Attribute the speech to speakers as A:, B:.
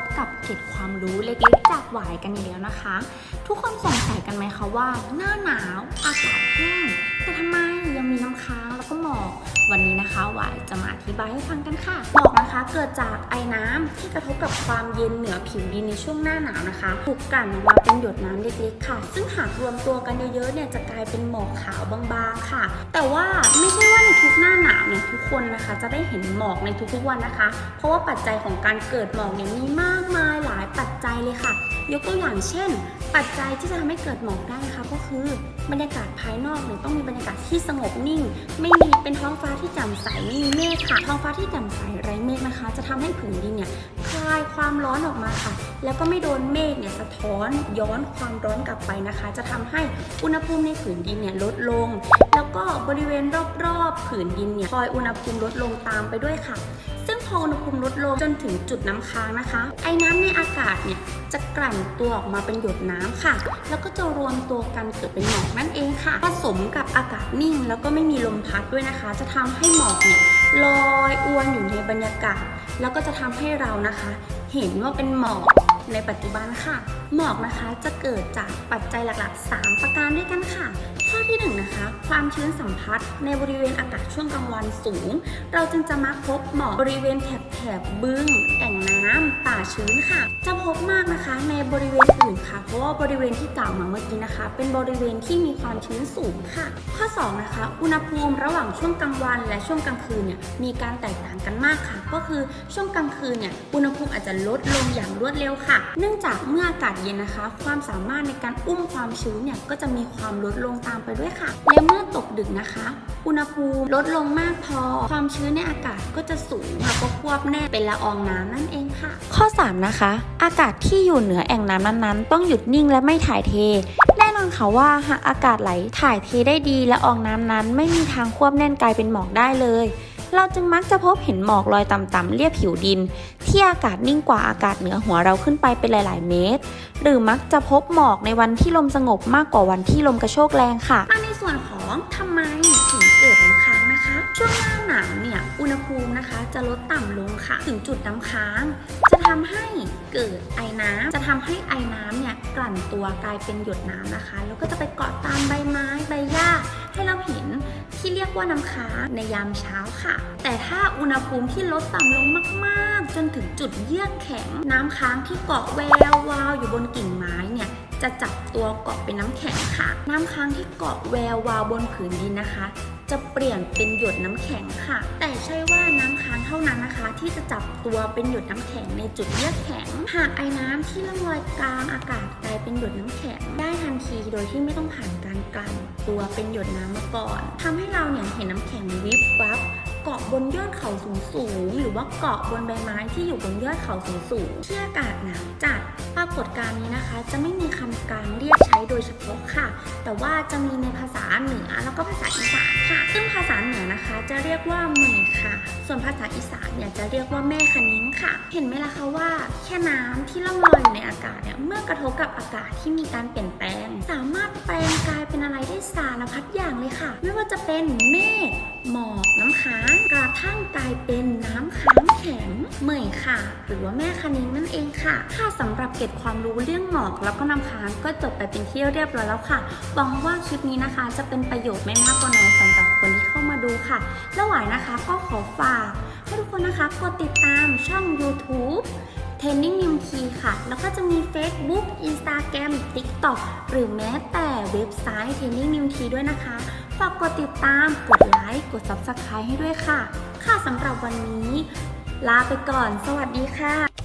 A: บกับเกร็ดความรู้เล็กๆ จากหวายกันอีกแล้วนะคะ ทุกคนสงสัยกันไหมคะว่า หน้าหนาวอากาศแห้งแต่ทำไมยังมีน้ำค้างแล้วก็หมอก วันนี้นะคะหวายจะมาอธิบายให้ฟังกันค่ะหมอกนะคะเกิดจากไอ้น้ำที่กระทบกับความเย็นเหนือผิวดินในช่วงหน้าหนาวนะคะถูกกลั่นมาเป็นหยดน้ำเล็กๆค่ะ ซึ่งหากรวมตัวกันเยอะๆเนี่ยจะกลายเป็นหมอกขาวบางๆค่ะ แต่ว่าไม่ใช่ว่าในทุกหน้าหนาวเนี่ยทุกคนนะคะจะได้เห็นหมอกในทุกๆวันนะคะ เพราะว่าปัจจัยของการเกิดหมอกเนี่ยมีมากมายหลายปัจจัยเลยค่ะ ยกตัวอย่างเช่น ปัจจัยที่จะทำให้เกิดหมอกได้นะคะก็คือบรรยากาศภายนอกเนี่ยต้องมีบรรยากาศที่สงบนิ่ง ไม่มีเป็นท้องฟ้าที่แจ่มใสไม่มีเมฆค่ะท้องฟ้าที่แจ่มใสไร้เมฆนะคะ จะทำให้ผืนดินเนี่ยายความร้อนออกมาค่ะ แล้วก็ไม่โดนเมฆเนี่ยสะท้อนย้อนความร้อนกลับไปนะคะ จะทำให้อุณหภูมิในผืนดินเนี่ยลดลง แล้วก็บริเวณรอบๆผืนดินเนี่ยคอยอุณหภูมิลดลงตามไปด้วยค่ะ ซึ่งพออุณหภูมิลดลงจนถึงจุดน้ำค้างนะคะ ไอ้น้ำในอากาศเนี่ยจะกลั่นตัวออกมาเป็นหยดน้ำค่ะ แล้วก็จะรวมตัวกันเกิดเป็นหมอกนั่นเองค่ะ ผสมกับอากาศนิ่ง แล้วก็ไม่มีลมพัดด้วยนะคะ จะทำให้หมอกเนี่ย ลอยอวนอยู่ในบรรยากาศ แล้วก็จะทำให้เรานะคะ เห็นว่าเป็นหมอกในปัจจุบันค่ะ หมอกนะคะจะเกิดจากปัจจัยหลักๆ 3 ประการด้วยกันค่ะ ข้อที่1นงนะคะ ความชื้นสัมผัสในบริเวณอากาศช่วงกลางวันสูง เราจึงจะมักพบหมอกบริเวณแถบแถบบึง แอ่งน้ำป่าชื้นค่ะ จะพบมากนะคะในบริเวณอื่นค่ะ เพราะว่าบริเวณที่กล่าวมาเมื่อกี้นะคะ เป็นบริเวณที่มีความชื้นสูงค่ะ ข้อ 2 นะคะ อุณหภูมิระหว่างช่วงกลางวัน และช่วงกลางคืนเนี่ยมีการแตกต่างกันมากค่ะ ก็คือช่วงกลางคืนเนี่ยอุณหภูมิอาจจะลดลงอย่างรวดเร็วค่ะ เนื่องจากเมื่ออากาศเย็นนะคะ ความสามารถในการอุ้มความชื้นเนี่ยก็จะมีความลดลงตามไปด้วยค่ะ และเมื่อตกดึกนะคะ อุณหภูมิลดลงมากพอ ความชื้นในอากาศก็จะสูงแล้วก็ควบแน่เป็นละอองน้ำนั่นเองค่ะ
B: ข้อ 3 นะคะ อากาศที่อยู่เหนือแอ่งน้ำนั้นๆ ต้องหยุดนิ่งและไม่ถ่ายเทแน่นอนค่ะว่าหากอากาศไหลถ่ายเทได้ดีและอองน้ำนั้น ไม่มีทางควบแน่นกลายเป็นหมอกได้เลย เราจึงมักจะพบเห็นหมอกลอยต่ำๆเรียบผิวดิน ที่อากาศนิ่งกว่าอากาศเหนือหัวเราขึ้นไปเป็นหลาย ๆ เมตร หรือมักจะพบหมอกในวันที่ลมสงบมากกว่าวันที่ลมกระโชกแรงค่ะ
A: มาในส่วนของทำไมถึงเกิดน้ำค้างนะคะ ช่วงหน้าหนาวเนี่ยอุณหภูมินะคะจะลดต่ำลงค่ะ ถึงจุดน้ำค้าง จะทำให้เกิดไอน้ำจะทำให้ไอน้ำเนี่ยกลั่นตัวกลายเป็นหยดน้ำนะคะ แล้วก็จะไปเกาะตามใบไม้ใบหญ้า ให้เราเห็นที่เรียกว่าน้ำค้างในยามเช้าค่ะ แต่ถ้าอุณหภูมิที่ลดต่ำลงมากๆ จนถึงจุดเยือกแข็ง น้ำค้างที่เกาะแวววาวอยู่บนกิ่งไม้เนี่ยจะจับตัวเกาะเป็นน้ำแข็งค่ะ น้ำค้างที่เกาะแวววาวบนผืนดินนะคะ จะเปลี่ยนเป็นหยดน้ำแข็งค่ะ แต่ใช่ว่าน้ำค้างเท่านั้นนะคะ ที่จะจับตัวเป็นหยดน้ำแข็งในจุดเยือกแข็ง หากไอ้น้ำที่ล่องลอยกลางอากาศกลายเป็นหยดน้ำแข็ง ได้ทันทีโดยที่ไม่ต้องผ่านการกลั่น ตัวเป็นหยดน้ำมาก่อนทำให้เราเนี่ยเห็นน้ำแข็งวิบวับ เกาะบนยอดเขาสูงสูงๆหรือว่าเกาะบนใบไม้ที่อยู่บนยอดเขาสูงสูงๆที่อากาศหนาวจัดปรากฏการณ์นี้นะคะ จะไม่มีคำกลางเรียกใช้โดยเฉพาะค่ะ แต่ว่าจะมีในภาษาเหนือแล้วก็ภาษาอีสานค่ะ ซึ่งภาษาเหนือนะคะจะเรียกว่าเหมยค่ะ ส่วนภาษาอีสานเนี่ยจะเรียกว่าแม่คนิ้งค่ะ เห็นไหมล่ะคะว่า แค่น้ำที่ล่องลอยอยู่ในอากาศเนี่ยเมื่อกระทบกับอากาศที่มีการเปลี่ยนแปลง สามารถแปลงกลายเป็นอะไรได้สารพัดอย่างเลยค่ะ ไม่ว่าจะเป็นเมฆายเป็นน้ำค้างแข็งเหมยค่ะ หรือว่าแม่คะนิ้งนั่นเองค่ะ ค่ะสำหรับเก็บความรู้เรื่องหมอกแล้วก็น้ำค้างก็จบไปเป็นที่เรียบร้อยแล้วค่ะหวังว่าคลิปนี้นะคะ จะเป็นประโยชน์ไม่มากก็น้อยสำหรับคนที่เข้ามาดูค่ะ แล้วหวายนะคะก็ขอฝากให้ทุกคนนะคะกดติดตามช่อง YouTube Training New T ค่ะ แล้วก็จะมี Facebook Instagram TikTok หรือแม้แต่เว็บไซต์ Training New T ด้วยนะคะ ฝากกดติดตาม กดไลค์ กด Subscribe ให้ด้วยค่ะ ค่ะสำหรับวันนี้ ลาไปก่อน สวัสดีค่ะ